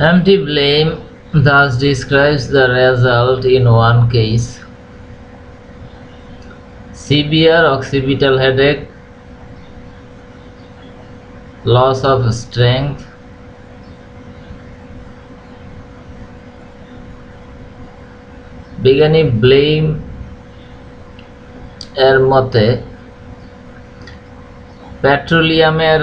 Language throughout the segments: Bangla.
Empty blame thus describes the result in one case. Severe occipital headache, loss of strength, বিজ্ঞানী ব্লেম এর মতে পেট্রোলিয়ামের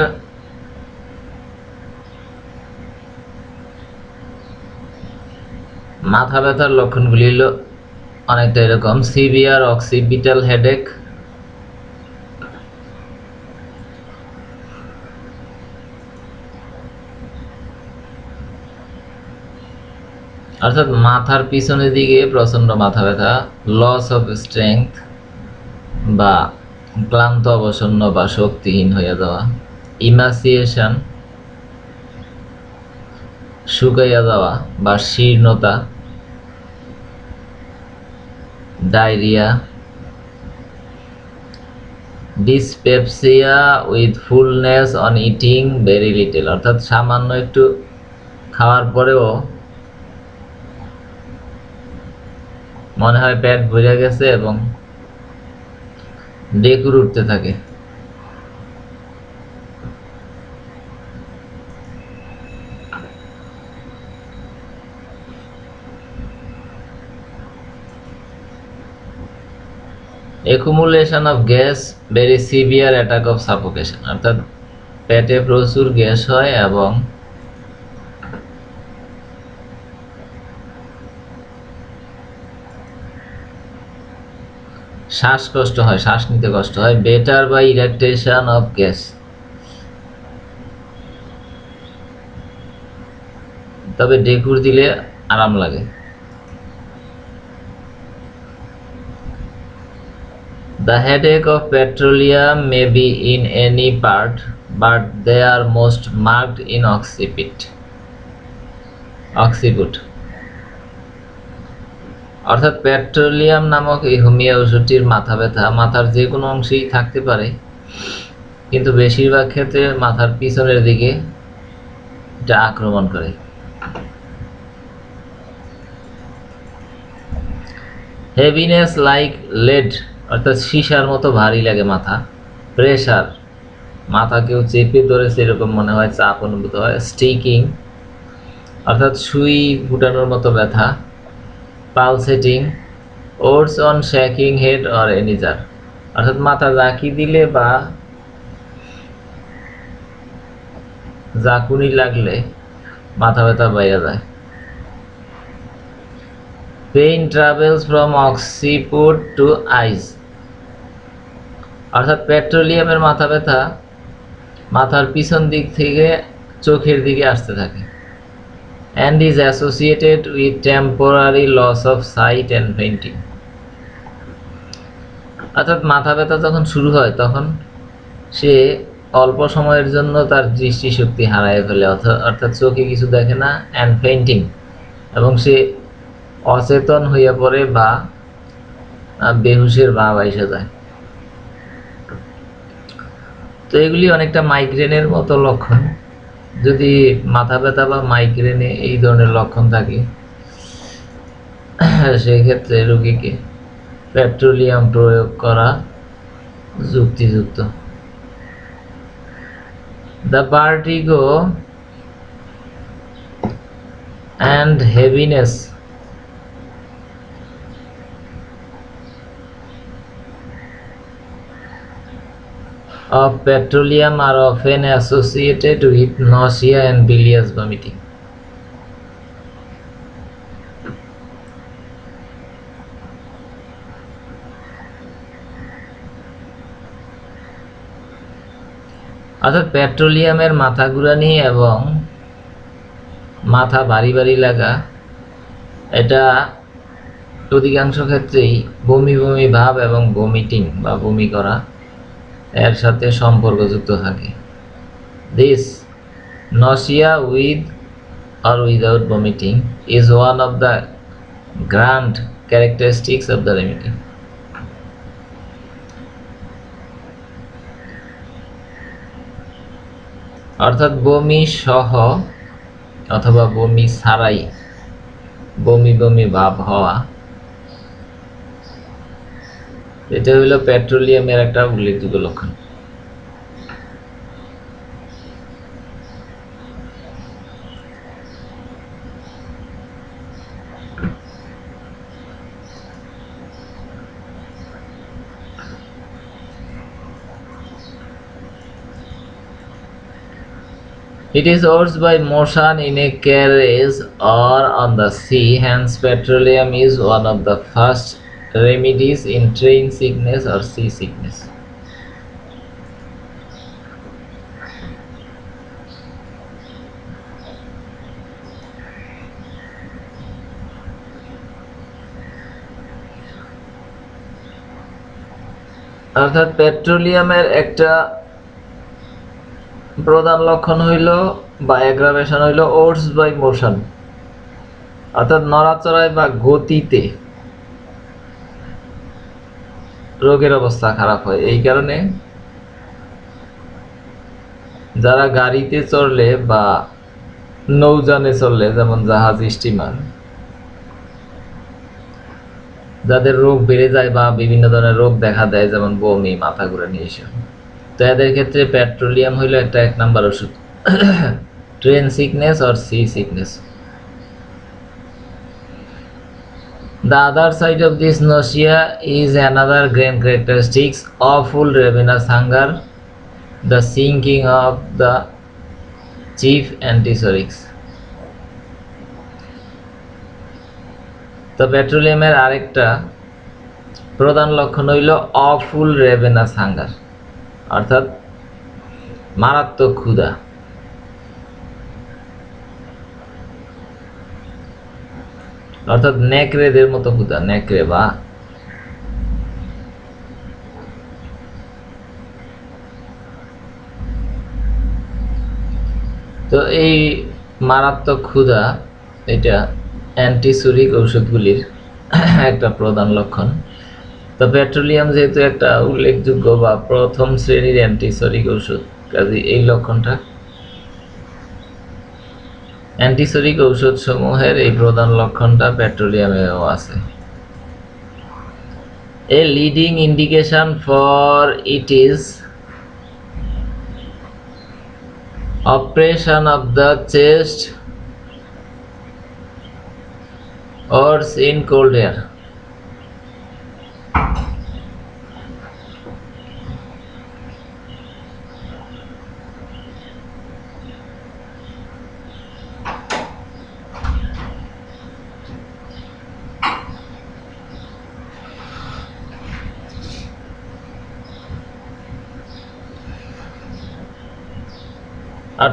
মাথা ব্যথার লক্ষণগুলি হলো অনেকটা এরকম সিভিয়ার অক্সিপিটাল হেডেক, অর্থাৎ মাথার পিছনের দিকে প্রচণ্ড মাথা ব্যথা লস অফ স্ট্রেংথ বা ক্লান্ত, অবসন্ন বা শক্তিহীন হয়ে যাওয়া ইমাসিয়েশন শুকাইয়া যাওয়া বা শীর্ণতা diarrhoea, dyspepsia with fullness on eating very little. অর্থাৎ সামান্য একটু খাওয়ার পরেও মনে হয় পেট ভরে গেছে এবং ডেকুর উঠতে থাকে। Accumulation of gas, very severe attack of suffocation. অর্থাৎ পেটে প্রচুর গ্যাস হয় এবং শ্বাসকষ্ট হয়, শ্বাস নিতে কষ্ট হয় বেটার বা ইরেকটেশন অফ গ্যাস তবে ডেকুর দিলে আরাম লাগে। The headache of petroleum may be in any part, but they are most marked in occipit. occiput. অর্থাৎ পেট্রোলিয়াম নামক এই হোমিও ওষুধটির মাথা ব্যথা মাথার যে কোনো অংশেই থাকতে পারে কিন্তু বেশিরভাগ ক্ষেত্রে মাথার পিছনের দিকে এটা আক্রমণ করে হেভিনেস লাইক লেড অর্থাৎ সীসার মতো ভারী লাগে মাথা। প্রেশার মাথা কেউ চেপে ধরেছে এরকম মনে হয়, চাপ অনুভূত হয়। স্টিকিং অর্থাৎ সুই ফুটানোর মতো ব্যথা। Pulsating worse on shaking head or এনিজার অর্থাৎ মাথা জাকি দিলে বা জাকুনি লাগলে মাথা ব্যথা বাইরে যায়। Pain travels from occiput to eyes অর্থাৎ পেট্রোলিয়ামের মাথা ব্যথা মাথার পিছন দিক থেকে চোখের দিকে আসতে থাকে। And is associated with temporary loss of sight and fainting অর্থাৎ মাথা ব্যথা যখন শুরু হয়, তখন সে অল্প সময়ের জন্য তার দৃষ্টিশক্তি হারায় ফেলে অর্থাৎ চোখে কিছু দেখে না অ্যান্ড ফেন্টিং এবং সে অচেতন হইয়া পড়ে বা বেহুশের ভাব আইসে যায়। তো এগুলি অনেকটা মাইগ্রেনের মতো লক্ষণ। যদি মাথা ব্যথা বা মাইগ্রেনে এই ধরনের লক্ষণ থাকে সেক্ষেত্রে রোগীকে পেট্রোলিয়াম প্রয়োগ করা যুক্তিযুক্ত। The vertigo and heaviness of petroleum are often associated with nausea and bilious vomiting. অর্থাৎ পেট্রোলিয়ামের মাথা ঘুরানি এবং মাথা ভারী ভারী লাগা এটা অধিকাংশ ক্ষেত্রেই বমি বমি ভাব এবং ভমিটিং বা বমি করা এর সাথে সম্পর্কযুক্ত থাকে। This nausea with or without vomiting is one of the grand characteristics of the remedy অর্থাৎ বমি সহ অথবা বমি সারাই বমি বমি ভাব হওয়া এটা হলো পেট্রোলিয়ামের একটা উল্লেখযোগ্য লক্ষণ It is urged by motion in a carriage or on the sea, hence, petroleum is one of the first remedies in train sickness or sea sickness. অর্থাৎ পেট্রোলিয়ামের একটা প্রধান লক্ষণ হইল বা অ্যাগ্রাভেশন হইল ওটস বাই মোশন অর্থাৎ নড়াচড়ায় বা গতিতে রোগের অবস্থা খারাপ হয়। এই কারণে যারা গাড়িতে চড়লে বা নৌযানে চললে যেমন জাহাজ, স্টিমার, যাদের রোগ বেড়ে যায় বা বিভিন্ন ধরনের রোগ দেখা দেয়, যেমন বমি, মাথা ঘুরে নিয়ে এসব তো এদের ক্ষেত্রে পেট্রোলিয়াম হইল একটা এক নাম্বার ওষুধ। Train sickness or sea sickness The other side of this nausea is another grand characteristics awful ravenous hunger, the sinking of the chief antisorics. তো পেট্রোলিয়ামের আরেকটা প্রধান লক্ষণ হইল অফুল রেভেনাস হাঙ্গার অর্থাৎ মারাত্মক ক্ষুধা অর্থাৎ নেকড়েদের মতো ক্ষুধা নেকড়ে বা তো এই মারাত্মক ক্ষুধা, এটা অ্যান্টিসুরিক ঔষধগুলির একটা প্রধান লক্ষণ। তো পেট্রোলিয়াম যেহেতু একটা উল্লেখযোগ্য বা প্রথম শ্রেণির অ্যান্টিসরিক ঔষধ কাজে এই লক্ষণটা অ্যান্টিসরিক ঔষধ সমূহের এই প্রধান লক্ষণটা পেট্রোলিয়ামেও আছে। A leading indication for it is oppression of the chest worse in cold air.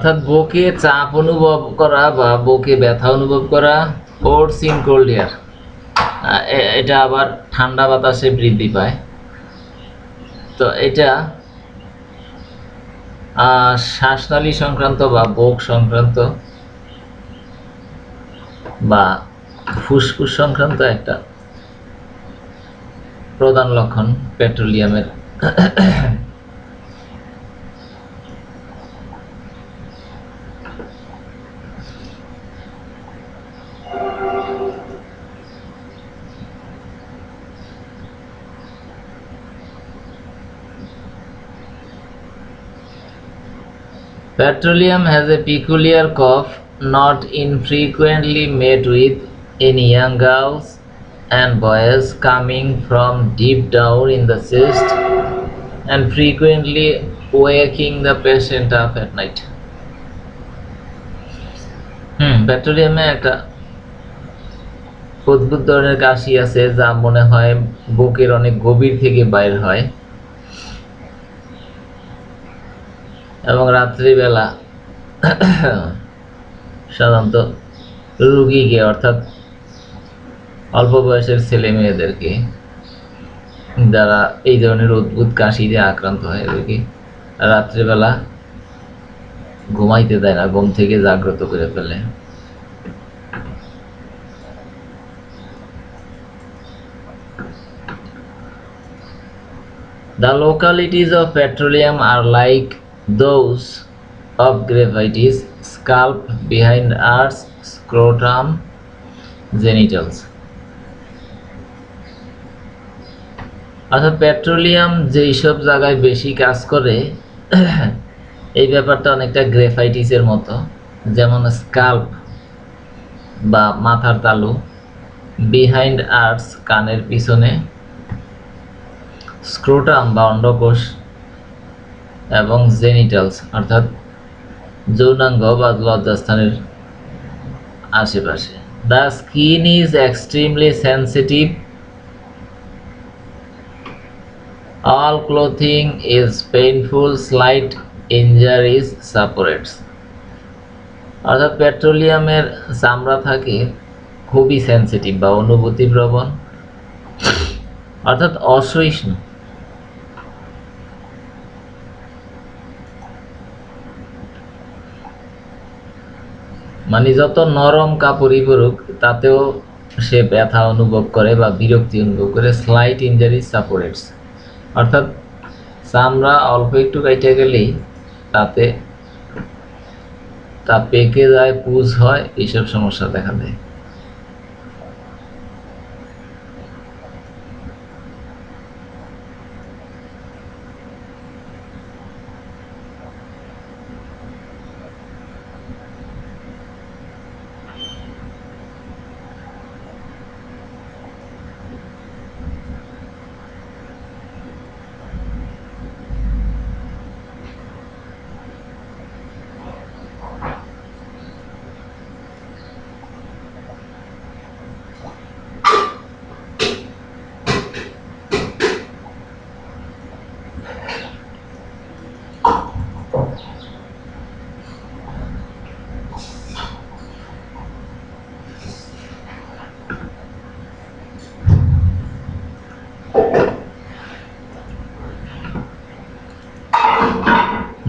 অর্থাৎ বুকে চাপ অনুভব করা বা বুকে ব্যথা অনুভব করা ওটস ইন কোল্ড এয়ার। এটা আবার ঠান্ডা বাতাসে বৃদ্ধি পায়। তো এটা শ্বাসনালী সংক্রান্ত বা বোক সংক্রান্ত বা ফুসফুস সংক্রান্ত একটা প্রধান লক্ষণ পেট্রোলিয়ামের। Petroleum has a peculiar cough not infrequently met with in young girls and boys coming from deep down in the chest and frequently waking the patient up at night. হুম পেট্রোলিয়ামে একটা অদ্ভুত ধরনের কাশি আছে যা মনে হয় বুকের অনেক গভীর থেকে বাইর হয় এবং রাত্রিবেলা সাধারণত রুগীকে, অর্থাৎ অল্প বয়সের ছেলে মেয়েদেরকে যারা এই ধরনের অদ্ভুত কাশিতে আক্রান্ত হয় রুগী রাত্রিবেলা ঘুমাইতে দেয় না, ঘুম থেকে জাগ্রত করে ফেলে। The localities of petroleum are like those of graphite is scalp behind arch scrotum genitals. অর্থাৎ পেট্রোলিয়াম যেই সব জায়গায় বেশি কাজ করে, এই ব্যাপারটা অনেকটা গ্রেফাইটিসের মতো, যেমন স্কাল্প বা মাথার তালু বিহাইন্ড আর্টস কানের পিছনে স্ক্রোটাম বা অন্ডকোষ এবং জেনিটালস, অর্থাৎ যৌনাঙ্গ বা লজ্জাস্থানের আশেপাশে। The skin is extremely sensitive all clothing is painful. Slight injuries separates অর্থাৎ পেট্রোলিয়ামের চামড়া থাকে খুবই সেন্সিটিভ বা অনুভূতি প্রবণ অর্থাৎ অসহিষ্ণু। মানে যত নরম কাপড়ই পরুক, তাতেও সে ব্যথা অনুভব করে বা বিরক্তি অনুভব করে স্লাইট ইঞ্জারি সাপোরেটস অর্থাৎ চামড়া অল্প একটু কাইটে গেলেই তাতে তা পেকে যায়, পুজ হয়, এইসব সমস্যা দেখা দেয়।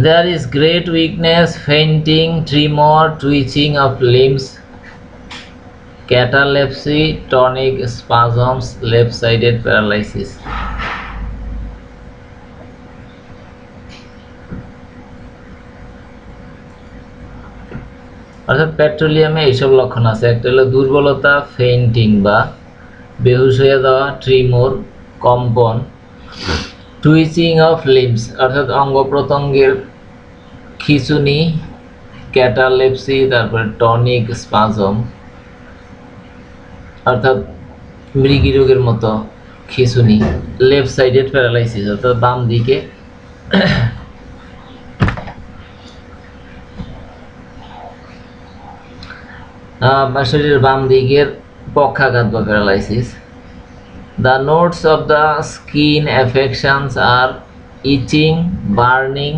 There is great weakness, fainting, tremor, twitching of limbs, catalepsy, tonic spasms, left-sided paralysis. অর্থাৎ পেট্রোলিয়ামে এইসব লক্ষণ আছে একটা হলো দুর্বলতা ফেইন্টিং বা বেহুশ হয়ে যাওয়া ট্রিমোর কম্পন টুইচিং অফ লিমস অর্থাৎ অঙ্গ প্রত্যঙ্গের খিচুনি ক্যাটালেপসি তারপরে টনিক স্পাজম অর্থাৎ মৃগী রোগের মতো খিচুনি। লেফট সাইডেড প্যারালাইসিস অর্থাৎ বাম দিকে। শরীরের বাম দিকের পক্ষাঘাত বা paralysis. The notes of the skin affections আর ইচিং burning,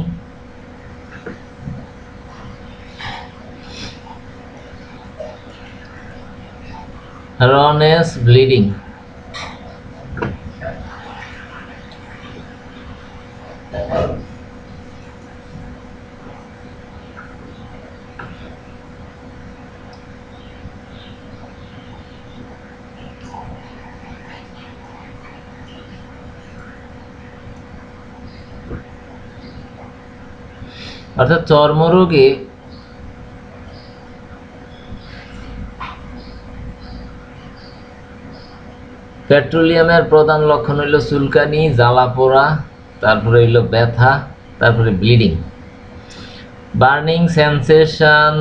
rawness, bleeding. অর্থাৎ চর্মরোগে পেট্রোলিয়ামের প্রধান লক্ষণ হইল চুলকানি, জ্বালা পোড়া, তারপরে হইল ব্যথা, তারপরে bleeding. Burning sensation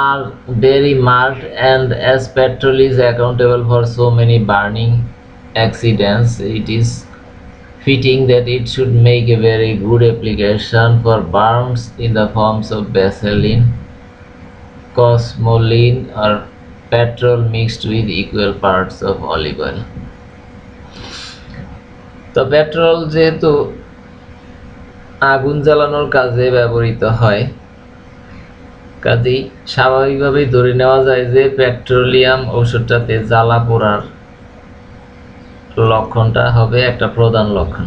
R very smart and as petrol is accountable for so many burning accidents. It is fitting that it should make a very good application for burns in the forms of Vaseline cosmoline, R petrol mixed with equal parts of olive oil. তো পেট্রোল যেহেতু আগুন জ্বালানোর কাজে ব্যবহৃত হয়, কাজেই স্বাভাবিকভাবেই ধরে নেওয়া যায় যে পেট্রোলিয়াম ঔষধটাতে জ্বালা পোড়ার লক্ষণটা হবে একটা প্রধান লক্ষণ